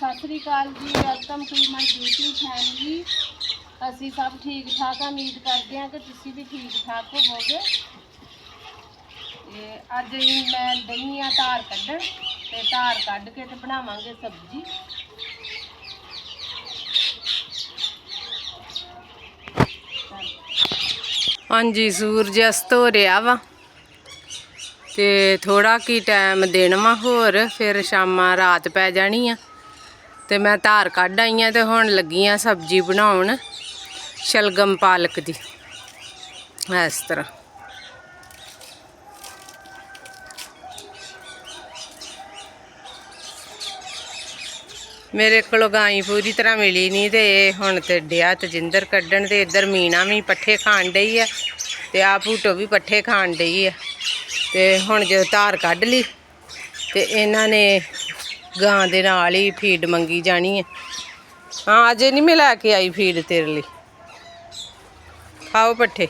ਸਤਿ ਸ੍ਰੀ ਅਕਾਲ ਜੀ welcome to my YouTube family ਅਸੀਂ ਸਭ ਠੀਕ ਠਾਕ ਉਮੀਦ ਕਰਦੇ ਹਾਂ ਕਿ ਤੁਸੀਂ ਵੀ ਠੀਕ ਠਾਕ ਹੋਵੋਗੇ। ਤੇ ਅੱਜ ਹੀ ਮੈਂ ਦਹੀਂ ਆ ਧਾਰ ਕੱਢਣ, ਤੇ ਧਾਰ ਕੱਢ ਕੇ ਤੇ ਬਣਾਵਾਂਗੇ ਸਬਜ਼ੀ। ਹਾਂਜੀ, ਸੂਰਜ ਅਸਤ ਹੋ ਰਿਹਾ ਵਾ। ਤੇ ਥੋੜਾ ਕੀ ਟਾਈਮ ਦੇਣਾ ਵਾ, ਹੋਰ ਫਿਰ ਸ਼ਾਮਾਂ ਰਾਤ ਪੈ ਜਾਣੀ ਆ। ਤੇ ਮੈਂ ਧਾਰ ਕੱਢ ਆਈ ਆ ਤੇ ਹੁਣ ਲੱਗੀ ਆ ਸਬਜ਼ੀ ਬਣਾਉਣ, ਸ਼ਲਗਮ ਪਾਲਕ ਦੀ, ਇਸ ਤਰ੍ਹਾਂ। ਮੇਰੇ ਕੋਲੋਂ ਗਾਈ ਪੂਰੀ ਤਰ੍ਹਾਂ ਮਿਲੀ ਨਹੀਂ ਤੇ ਹੁਣ ਤੇ ਡਿਆ ਤਜਿੰਦਰ ਕੱਢਣ ਤੇ ਇੱਧਰ ਮੀਨਾ ਵੀ ਪੱਠੇ ਖਾਣ ਡਈ ਆ ਤੇ ਆ ਭੂਟੋ ਵੀ ਪੱਠੇ ਖਾਣ ਡਈ ਆ। ਤੇ ਹੁਣ ਜਦੋਂ ਧਾਰ ਕੱਢ ਲਈ ਤੇ ਇਹਨਾਂ ਨੇ ਗਾਂ ਦੇ ਨਾਲ ਹੀ ਫੀਡ ਮੰਗੀ ਜਾਣੀ ਹੈ। ਹਾਂ, ਅਜੇ ਨਹੀਂ ਮੈਂ ਲੈ ਕੇ ਆਈ ਫੀਡ ਤੇਰੇ ਲਈ। ਖਾਓ ਪੱਠੇ।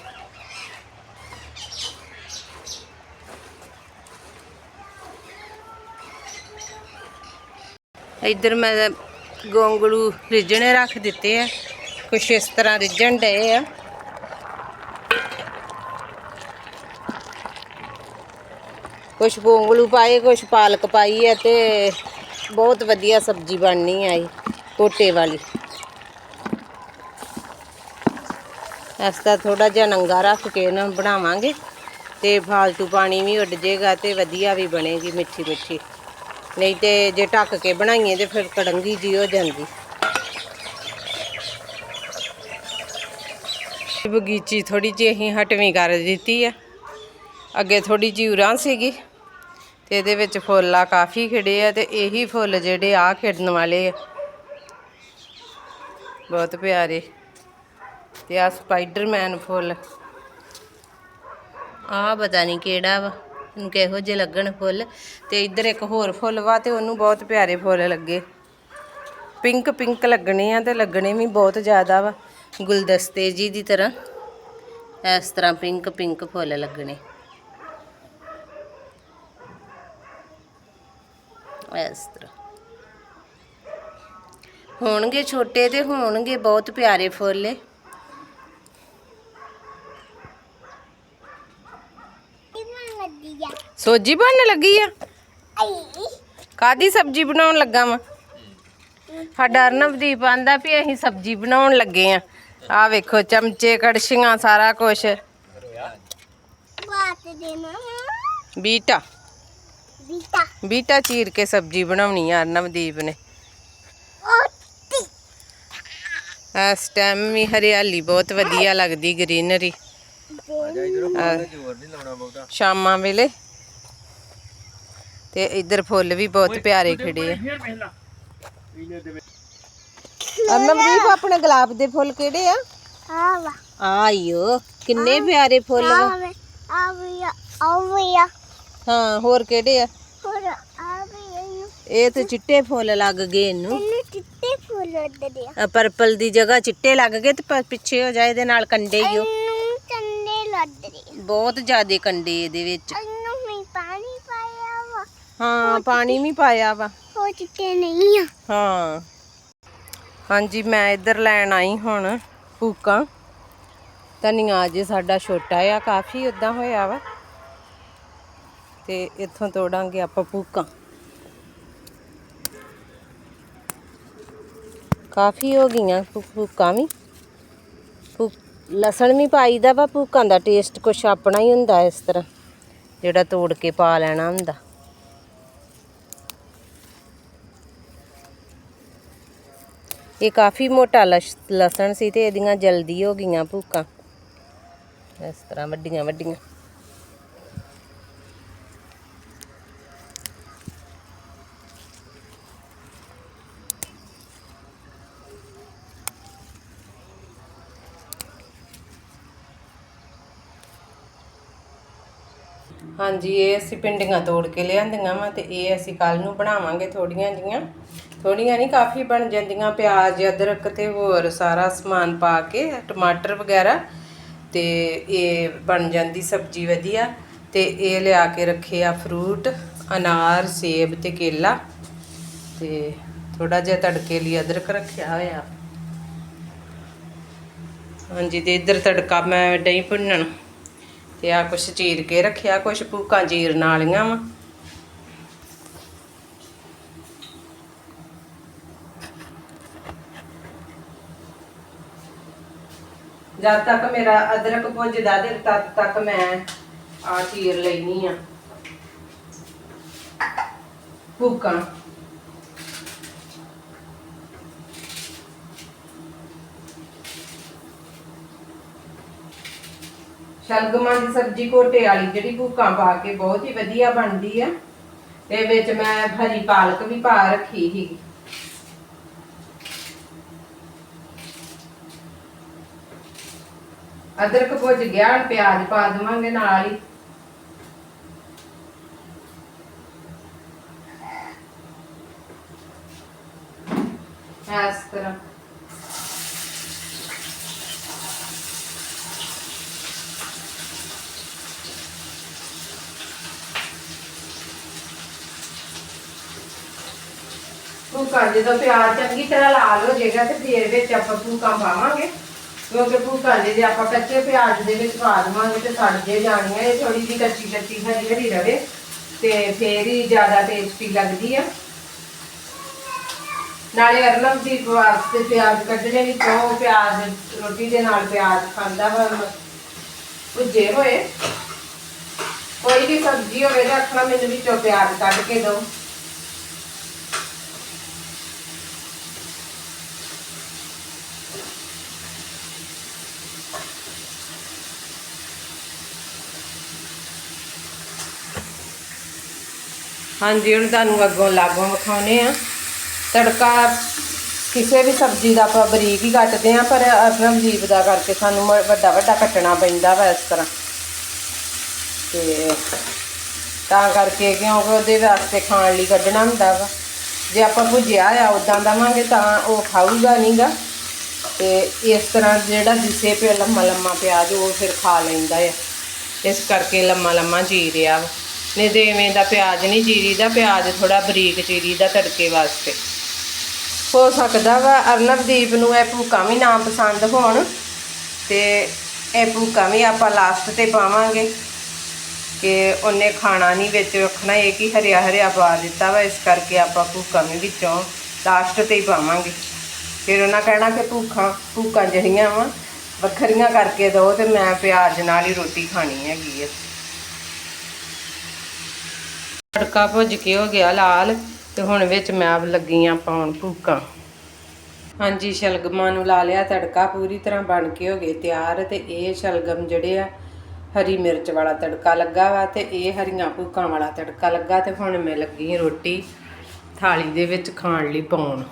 ਇੱਧਰ ਮੈਂ ਗੋਂਗਲੂ ਰਿੱਝਣੇ ਰੱਖ ਦਿੱਤੇ ਆ। ਕੁਛ ਇਸ ਤਰ੍ਹਾਂ ਰਿੱਝਣ ਡਏ ਆ। ਕੁਛ ਗੋਂਗਲੂ ਪਾਏ, ਕੁਛ ਪਾਲਕ ਪਾਈ ਹੈ ਤੇ ਬਹੁਤ ਵਧੀਆ ਸਬਜ਼ੀ ਬਣਨੀ ਆ ਇਹ ਕੋਟੇ ਵਾਲੀ। ਇਸ ਦਾ ਥੋੜਾ ਜਿਹਾ ਨੰਗਾ ਰੱਖ ਕੇ ਇਹਨਾਂ ਨੂੰ ਬਣਾਵਾਂਗੇ, ਤੇ ਫਾਲਤੂ ਪਾਣੀ ਵੀ ਉੱਡ ਜਾਏਗਾ ਤੇ ਵਧੀਆ ਵੀ ਬਣੇਗੀ ਮਿੱਠੀ ਮਿੱਠੀ। ਨਹੀਂ ਤੇ ਜੇ ਢੱਕ ਕੇ ਬਣਾਈਏ ਤੇ ਫਿਰ ਕੜੰਗੀ ਜੀ ਹੋ ਜਾਂਦੀ। ਬਗੀਚੀ ਥੋੜੀ ਜਿਹੀ ਅਸੀਂ ਹਟਵੀਂ ਕਰ ਦਿੱਤੀ ਆ। ਅੱਗੇ ਥੋੜੀ ਜਿਹੀ ਉਰਾਂ ਸੀਗੀ। ਤੇ ਇਹਦੇ ਵਿੱਚ ਫੁੱਲ ਆ ਕਾਫੀ ਖਿੜੇ ਆ ਤੇ ਇਹੀ ਫੁੱਲ ਜਿਹੜੇ ਆ ਖਿੜਨ ਵਾਲੇ ਆ। ਬਹੁਤ ਪਿਆਰੇ। ਤੇ ਆ ਸਪਾਈਡਰਮੈਨ ਫੁੱਲ। ਆ ਪਤਾ ਨਹੀਂ ਕਿਹੜਾ ਵਾ, ਇਹਨੂੰ ਕਿਹੋ ਜਿਹੇ ਲੱਗਣ ਫੁੱਲ। ਤੇ ਇੱਧਰ ਇੱਕ ਹੋਰ ਫੁੱਲ ਵਾ ਤੇ ਉਹਨੂੰ ਬਹੁਤ ਪਿਆਰੇ ਫੁੱਲ ਲੱਗੇ। ਪਿੰਕ ਪਿੰਕ ਲੱਗਣੇ ਆ ਤੇ ਲੱਗਣੇ ਵੀ ਬਹੁਤ ਜ਼ਿਆਦਾ ਵਾ। ਗੁਲਦਸਤੇ ਜੀ ਦੀ ਤਰ੍ਹਾਂ ਇਸ ਤਰ੍ਹਾਂ ਪਿੰਕ ਪਿੰਕ ਫੁੱਲ ਲੱਗਣੇ। ਇਸ ਤਰ੍ਹਾਂ ਹੋਣਗੇ ਛੋਟੇ ਤੇ ਹੋਣਗੇ ਬਹੁਤ ਪਿਆਰੇ ਫੁੱਲ। ਸੋਜੀ ਬਣਨ ਲੱਗੀ ਆ? ਕਾਦੀ ਸਬਜ਼ੀ ਬਣਾਉਣ ਲੱਗਾ ਵਾ? ਸਾਡਾ ਅਰਨਵਦੀਪ ਆਂਦਾ ਵੀ ਅਸੀਂ ਸਬਜ਼ੀ ਬਣਾਉਣ ਲੱਗੇ ਆ। ਆ ਵੇਖੋ ਚਮਚੇ ਕੜਛੀਆਂ ਸਾਰਾ ਕੁਝ ਦੇਣਾ ਬੀਟਾ। ਬੀਟਾ। ਬੀਟਾ ਚੀਰ ਕੇ ਸਬਜ਼ੀ ਬਣਾਉਣੀ ਆ ਅਰਨਵਦੀਪ ਨੇ। ਇਸ ਟਾਈਮ ਵੀ ਹਰਿਆਲੀ ਬਹੁਤ ਵਧੀਆ ਲੱਗਦੀ ਗ੍ਰੀਨਰੀ ਸ਼ਾਮਾਂ ਵੇਲੇ। ਤੇ ਇੱਧਰ ਫੁੱਲ ਵੀ ਬਹੁਤ ਪਿਆਰੇ ਖਿੜੇ ਆ। ਅਰਨਵਦੀਪ ਆਪਣੇ ਗੁਲਾਬ ਦੇ ਫੁੱਲ ਕਿਹੜੇ ਆ? ਆ ਵਾ। ਆਇਓ ਕਿੰਨੇ ਪਿਆਰੇ ਫੁੱਲ ਆ ਵੇ ਆ ਵੀ ਆ ਆ ਵੀ ਆ। ਹਾਂ ਹੋਰ ਕਿਹੜੇ ਆ? ਹੋਰ ਆ ਵੀ ਇਹਨੂੰ ਇਹ ਤੇ ਚਿੱਟੇ ਫੁੱਲ ਲੱਗ ਗਏ ਇਹਨੂੰ। ਇਹਨੂੰ ਚਿੱਟੇ ਫੁੱਲ ਉੱਡਦੇ ਆ। ਪਰਪਲ ਦੀ ਜਗ੍ਹਾ ਚਿੱਟੇ ਲੱਗ ਗਏ ਤੇ ਪ- ਪਿੱਛੇ ਹੋ ਜਾਏ ਇਹਦੇ ਨਾਲ ਕੰਡੇ ਹੀ ਉਹ ਇਹਨੂੰ ਚੰਡੇ ਲੱਡਦੇ ਆ। ਬਹੁਤ ਜ਼ਿਆਦੇ ਕੰਡੇ ਇਹਦੇ ਵਿੱਚ। ਇਹਨੂੰ ਮੈਂ ਪਾਣੀ ਪਾਇਆ ਵਾ। ਹਾਂ ਪਾਣੀ ਵੀ ਪਾਇਆ ਵਾ। ਉਹ ਚਿੱਟੇ ਨਹੀਂ ਆ। ਹਾਂ। ਹਾਂਜੀ ਮੈਂ ਇੱਧਰ ਲੈਣ ਆਈ ਹੁਣ ਭੂਕਾਂ ਧਨੀਆ ਜੇ ਸਾਡਾ ਛੋਟਾ ਆ ਕਾਫੀ ਉਦਾਂ ਹੋਇਆ ਵਾ। ਤੇ ਇੱਥੋਂ ਤੋੜਾਂਗੇ ਆਪਾਂ ਪੂਕਾਂ ਕਾਫੀ ਹੋ ਗਈਆਂ ਪੂਕਾਂ ਵੀ। ਭੂ- ਲਸਣ ਵੀ ਪਾਈਦਾ ਵਾ ਭੂਕਾਂ ਦਾ ਟੇਸਟ ਕੁਛ ਆਪਣਾ ਹੀ ਹੁੰਦਾ ਇਸ ਤਰ੍ਹਾਂ, ਜਿਹੜਾ ਤੋੜ ਕੇ ਪਾ ਲੈਣਾ ਹੁੰਦਾ। ਇਹ ਕਾਫੀ ਮੋਟਾ ਲਸ਼- ਲਸਣ ਸੀ ਤੇ ਇਹਦੀਆਂ ਜਲਦੀ ਹੋ ਗਈਆਂ ਭੂਕਾਂ ਇਸ ਤਰ੍ਹਾਂ ਵੱਡੀਆਂ ਵੱਡੀਆਂ ਹਾਂਜੀ, ਇਹ ਅਸੀਂ ਪਿੰਡੀਆਂ ਤੋੜ ਕੇ ਲਿਆਂਦੀਆਂ ਵਾ ਤੇ ਇਹ ਅਸੀਂ ਕੱਲ ਨੂੰ ਬਣਾਵਾਂਗੇ ਥੋੜੀਆਂ ਜੀਆਂ ਥੋੜੀਆਂ ਨਹੀਂ, ਕਾਫੀ ਬਣ ਜਾਂਦੀਆਂ, ਪਿਆਜ਼, ਅਦਰਕ ਤੇ ਹੋਰ ਸਾਰਾ ਸਮਾਨ ਪਾ ਕੇ, ਟਮਾਟਰ ਵਗੈਰਾ ਤੇ ਇਹ ਬਣ ਜਾਂਦੀ ਸਬਜ਼ੀ ਵਧੀਆ। ਤੇ ਇਹ ਲਿਆ ਕੇ ਰੱਖੇ ਆ ਫਰੂਟ, ਅਨਾਰ, ਸੇਬ ਤੇ ਕੇਲਾ ਤੇ ਥੋੜਾ ਜਿਹਾ ਤੜਕੇ ਲਈ ਅਦਰਕ ਰੱਖਿਆ ਹੋਇਆ। ਹਾਂਜੀ, ਤੇ ਇੱਧਰ ਤੜਕਾ ਮੈਂ ਦਹੀਂ ਭੁੰਨਣ। ਤੇ ਆ, ਕੁਛ ਚੀਰ ਕੇ ਰੱਖਿਆ, ਕੁਛ ਭੂਕਾਂ ਚੀਰਨ ਵਾਲੀਆਂ ਵਾ। ਜਦ ਤੱਕ ਮੇਰਾ ਅਦਰਕ ਭੁੱਜਦਾ ਦੇ ਤਦ ਤੱਕ ਮੈਂ ਆ ਚੀਰ ਲੈਣੀ ਆ। ਭੁੱਕਾਂ ਸ਼ਲਗਮਾਂ ਦੀ ਸਬਜ਼ੀ ਕੋਟੇ ਵਾਲੀ ਜਿਹੜੀ ਭੁੱਕਾਂ ਪਾ ਕੇ ਬਹੁਤ ਹੀ ਵਧੀਆ ਬਣਦੀ ਆ। ਤੇ ਵਿੱਚ ਮੈਂ ਹਰੀ ਪਾਲਕ ਵੀ ਪਾ ਰੱਖੀ ਸੀ। ਅਦਰਕ ਭੁੱਜ ਗਿਆ ਪਿਆਜ਼ ਪਾ ਦੇਵਾਂਗੇ ਨਾਲ ਹੀ। ਇਸ ਤਰ੍ਹਾਂ। ਭੂਕਾ ਜਦੋਂ ਪਿਆਜ਼ ਚੰਗੀ ਤਰ੍ਹਾਂ ਲਾਲ ਹੋ ਜਾਏਗਾ ਤੇ ਫੇਰ ਵਿੱਚ ਆਪਾਂ ਭੂਕਾ ਪਾਵਾਂਗੇ ਕਿਉਂਕਿ ਭੂਕਾ ਜੇ ਆਪਾਂ ਕੱਚੇ ਪਿਆਜ਼ ਦੇ ਵਿੱਚ ਪਾ ਦੇਵਾਂਗੇ ਤੇ ਸੜ ਜੇ ਜਾਣੀਆਂ, ਇਹ ਥੋੜੀ ਜਿਹੀ ਕੱਚੀ ਕੱਚੀ ਹਰੀ ਹਰੀ ਰਵੇ, ਤੇ ਫੇਰ ਹੀ ਜ਼ਿਆਦਾ ਟੇਸਟੀ ਲੱਗਦੀ ਆ। ਨਾਲੇ ਅਰਲਮ ਦੀ ਵਾਸਤੇ ਪਿਆਜ਼ ਕੱਢਣੇ ਵੀ ਤੋਂ ਪਿਆਜ਼, ਰੋਟੀ ਦੇ ਨਾਲ ਪਿਆਜ਼ ਖਾਂਦਾ ਵਾ ਭੁੱਜੇ ਹੋਏ। ਕੋਈ ਵੀ ਸਬਜ਼ੀ ਹੋਵੇ ਤਾਂ ਆਖਣਾ ਮੈਨੂੰ ਵਿੱਚੋਂ ਪਿਆਜ਼ ਕੱਢ ਕੇ ਦਿਓ। ਹਾਂਜੀ, ਹੁਣ ਤੁਹਾਨੂੰ ਅੱਗੋਂ ਲਾਗੋਂ ਵਿਖਾਉਨੇ ਆ। ਤੜਕਾ ਕਿਸੇ ਵੀ ਸਬਜ਼ੀ ਦਾ ਆਪਾਂ ਬਰੀਕ ਹੀ ਕੱਟਦੇ ਆ, ਪਰ ਅਰਨਬ ਜੀਵ ਦਾ ਕਰਕੇ ਸਾਨੂੰ ਵੱਡਾ ਵੱਡਾ ਕੱਟਣਾ ਪੈਂਦਾ ਵਾ ਇਸ ਤਰ੍ਹਾਂ। ਤੇ ਤਾਂ ਕਰਕੇ ਕਿਉਂਕਿ ਉਹਦੇ ਵਾਸਤੇ ਖਾਣ ਲਈ ਕੱਢਣਾ ਹੁੰਦਾ ਵਾ। ਜੇ ਆਪਾਂ ਭੁਜਿਆ ਆ ਉਦਾਂ ਦਵਾਂਗੇ ਤਾਂ ਉਹ ਖਾਊਗਾ ਨਹੀਂਗਾ ਤੇ ਇਸ ਤਰ੍ਹਾਂ ਜਿਹੜਾ ਦਿਸੇ ਪਿਆ ਲੰਮਾ ਲੰਮਾ ਪਿਆਜ਼, ਉਹ ਫਿਰ ਖਾ ਲੈਂਦਾ ਆ। ਇਸ ਕਰਕੇ ਲੰਮਾ ਲੰਮਾ ਜੀ ਰਿਹਾ ਵਾ। ਨਹੀਂ ਤੇ ਐਵੇਂ ਦਾ ਪਿਆਜ਼ ਨਹੀਂ ਚੀਰੀਦਾ ਪਿਆਜ਼ ਥੋੜਾ ਬਰੀਕ ਚੀਰੀਦਾ ਤੜਕੇ ਵਾਸਤੇ। ਹੋ ਸਕਦਾ ਵਾ ਅਰਨਵਦੀਪ ਨੂੰ ਇਹ ਭੂਕਾਂ ਵੀ ਨਾ ਪਸੰਦ ਹੋਣ ਤੇ ਇਹ ਭੂਕਾਂ ਵੀ ਆਪਾਂ ਲਾਸਟ ਤੇ ਪਾਵਾਂਗੇ ਕਿ ਉਹਨੇ ਖਾਣਾ ਨਹੀਂ ਵਿੱਚ ਰੱਖਣਾ, ਇਹ ਕਿ ਹਰਿਆ ਹਰਿਆ ਪਾ ਦਿੱਤਾ ਵਾ, ਇਸ ਕਰਕੇ ਆਪਾਂ ਭੂਕਾਂ ਵੀ ਵਿੱਚੋਂ ਲਾਸਟ ਤੇ ਹੀ ਪਾਵਾਂਗੇ। ਫਿਰ ਉਹਨਾਂ ਕਹਿਣਾ ਕਿ ਭੂਖਾਂ ਭੂਕਾਂ ਜਿਹੜੀਆਂ ਵਾ, ਵੱਖਰੀਆਂ ਕਰਕੇ ਦਿਓ ਤੇ ਮੈਂ ਪਿਆਜ਼ ਨਾਲ ਹੀ ਰੋਟੀ ਖਾਣੀ ਹੈਗੀ ਆ। ਤੜਕਾ ਭੁੱਜ ਕੇ ਹੋ ਗਿਆ ਲਾਲ ਤੇ ਹੁਣ ਵਿੱਚ ਮੈਂ ਆਪ ਲੱਗੀ ਆ ਪਾਉਣ ਭੂਕਾਂ ਹਾਂਜੀ, ਸ਼ਲਗਮਾਂ ਨੂੰ ਲਾ ਲਿਆ ਤੜਕਾ, ਪੂਰੀ ਤਰ੍ਹਾਂ ਬਣ ਕੇ ਹੋ ਗਏ ਤਿਆਰ ਤੇ ਇਹ ਸ਼ਲਗਮ ਜਿਹੜੇ ਆ, ਹਰੀ ਮਿਰਚ ਵਾਲਾ ਤੜਕਾ ਲੱਗਾ ਵਾ ਤੇ ਇਹ ਹਰੀਆਂ ਭੂਕਾਂ ਵਾਲਾ ਤੜਕਾ ਲੱਗਾ ਤੇ ਹੁਣ ਮੈਂ ਲੱਗੀ ਰੋਟੀ ਥਾਲੀ ਦੇ ਵਿੱਚ ਖਾਣ ਲਈ ਪਾਉਣ।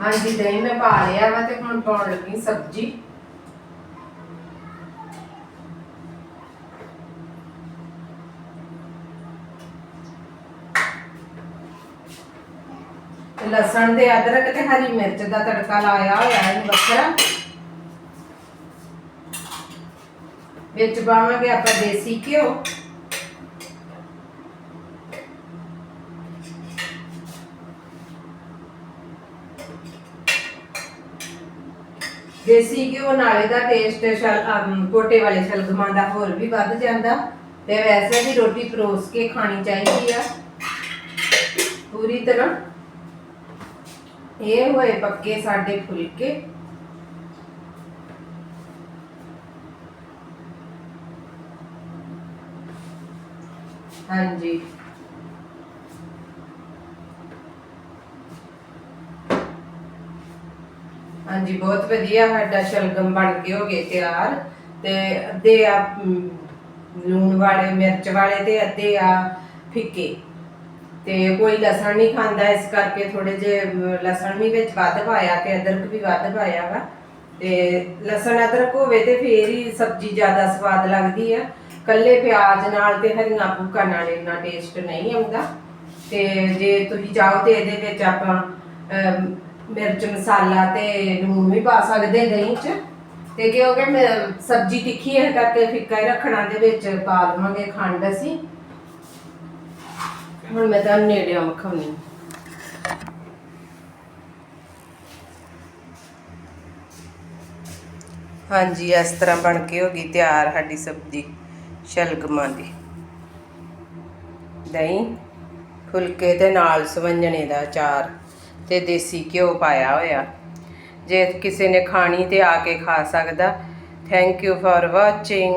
ਹਾਂਜੀ, ਦਹੀਂ ਮੈਂ ਪਾ ਲਿਆ ਵਾ ਤੇ ਹੁਣ ਪਾਉਣ ਲੱਗੀ ਸਬਜ਼ੀ। ਲਸਣ ਤੇ ਅਦਰਕ ਤੇ ਹਰੀ ਮਿਰਚ ਦਾ ਤੜਕਾ ਲਾਇਆ ਹੋਇਆ ਹੈ ਵੱਖਰਾ। ਵਿੱਚ ਪਾਵਾਂਗੇ ਆਪਾਂ ਦੇਸੀ ਘਿਓ। ਦੇਸੀ ਘਿਓ ਨਾਲੇ ਦਾ ਟੇਸਟ ਕੋਟੇ ਵਾਲੇ ਸ਼ਲਗਮਾਂ ਦਾ ਹੋਰ ਵੀ ਵੱਧ ਜਾਂਦਾ। ਤੇ ਵੈਸੇ ਵੀ ਰੋਟੀ ਪਰੋਸ ਕੇ ਖਾਣੀ ਚਾਹੀਦੀ ਆ। ਪੂਰੀ ਤਰ੍ਹਾਂ। ਇਹ ਹੋਏ ਪੱਕੇ ਸਾਡੇ ਫੁਲਕੇ। ਹਾਂਜੀ। ਹਾਂਜੀ, ਬਹੁਤ ਵਧੀਆ ਸਾਡਾ ਸ਼ਲਗਮ ਬਣ ਕੇ ਹੋ ਗਏ ਤਿਆਰ। ਤੇ ਅੱਧੇ ਆ ਲੂਣ ਵਾਲੇ, ਮਿਰਚ ਵਾਲੇ ਤੇ ਅੱਧੇ ਆ ਫਿੱਕੇ। ਤੇ ਕੋਈ ਲਸਣ ਨਹੀਂ ਖਾਂਦਾ, ਇਸ ਕਰਕੇ ਥੋੜੇ ਜੇ ਲਸਣ ਵੀ ਵਿੱਚ ਵੱਧ ਪਾਇਆ ਤੇ ਅਦਰਕ ਵੀ ਵੱਧ ਪਾਇਆ ਵਾ। ਤੇ ਲਸਣ ਅਦਰਕ ਹੋਵੇ ਤੇ ਫੇਰ ਹੀ ਸਬਜ਼ੀ ਜ਼ਿਆਦਾ ਸਵਾਦ ਲੱਗਦੀ ਆ। ਕੱਲੇ ਪਿਆਜ਼ ਨਾਲ ਤੇ ਹਰੀਆਂ ਭੁੱਕਾਂ ਨਾਲ ਇੰਨਾ ਟੇਸਟ ਨਹੀਂ ਆਉਂਦਾ। ਤੇ ਜੇ ਤੁਸੀਂ ਚਾਹੋ ਤੇ ਇਹਦੇ ਵਿੱਚ ਆਪਾਂ ਮਿਰਚ ਮਸਾਲਾ ਤੇ ਲੂਣ ਵੀ ਪਾ ਸਕਦੇ ਦਹੀਂ 'ਚ। ਤੇ ਕਿਉਂਕਿ ਸਬਜ਼ੀ ਤਿੱਖੀ ਹੈ ਕਰਕੇ ਫਿੱਕਾ ਹੀ ਰੱਖਣਾ ਦੇ ਵਿੱਚ ਪਾ ਲਵਾਂਗੇ ਖੰਡ ਅਸੀਂ। ਹੁਣ ਮੈਂ ਤਾਂ ਨੇੜੇ ਮਖਾਉਣੀ ਹਾਂਜੀ, ਇਸ ਤਰ੍ਹਾਂ ਬਣ ਕੇ ਹੋ ਗਈ ਤਿਆਰ ਸਾਡੀ ਸਬਜ਼ੀ, ਸ਼ਲਗਮਾਂ ਦੀ। ਦਹੀਂ, ਫੁਲਕੇ ਦੇ ਨਾਲ ਸਵੰਜਣੇ ਦਾ ਅਚਾਰ ਤੇ ਦੇਸੀ ਘਿਓ ਪਾਇਆ ਹੋਇਆ। ਜੇ ਕਿਸੇ ਨੇ ਖਾਣੀ ਤੇ ਆ ਕੇ ਖਾ ਸਕਦਾ ਥੈਂਕ ਯੂ ਫॉर ਵਾਚਿੰਗ